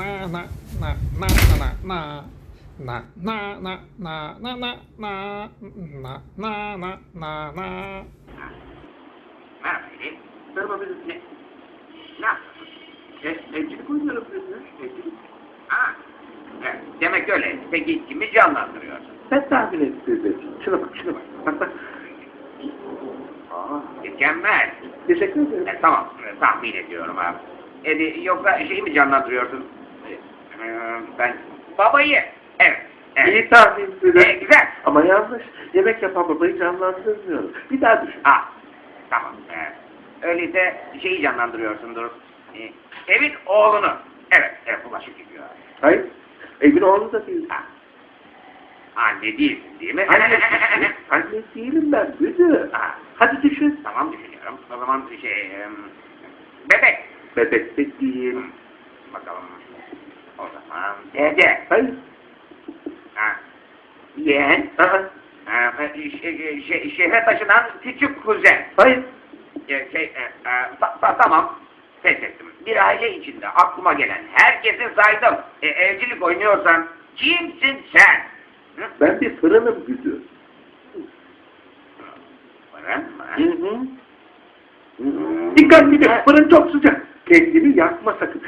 na na na na na na na na na na na na na na na na na na Merhaba Elif. Merhaba benim. Ne? Ne yapıyorsun? E, evcilik oynuyorum benimle. Evcilik. Ha. Evet, demek öyle. Peki kimi canlandırıyorsun? Sen tahmin et dedi. Şuna bak, şuna bak. Bak bak. Aa, Mükemmel. teşekkür ederim. E, tamam, e, tahmin ediyorum abi. E, yoksa şeyi mi canlandırıyorsun? E, e, ben babayı. Evet. evet. İyi tahmin E, dedi. güzel. Ama yanlış. Yemek yapan babayı canlandırmıyorum. Bir daha düşün. Ha. Tamam. Evet. Öyleyse şeyi canlandırıyorsundur. E, evin oğlunu. Evet, evet bulaşık yıkıyor. Hayır. Evin oğlu da değil. Ha. Anne değilsin değil mi? Anne, anne değilim ben. Müdür. Ha. Hadi düşün. Tamam düşünüyorum. O zaman şey... em, bebek. Bebek de değil. Bakalım. O zaman dede. Hayır. Ha. Yeğen. Aha. Ha, şey, şey, şehre taşınan küçük kuzen. Hayır. Şey, e, e, ta- ta- tamam. Pes ettim. Bir aile içinde aklıma gelen herkesi saydım. E, evcilik oynuyorsan kimsin sen? Hı? Ben bir fırınım müdür. Fırın mı? Hı hı. Hı hı. Dikkatli bir fırın çok sıcak. Kendini yakma sakın.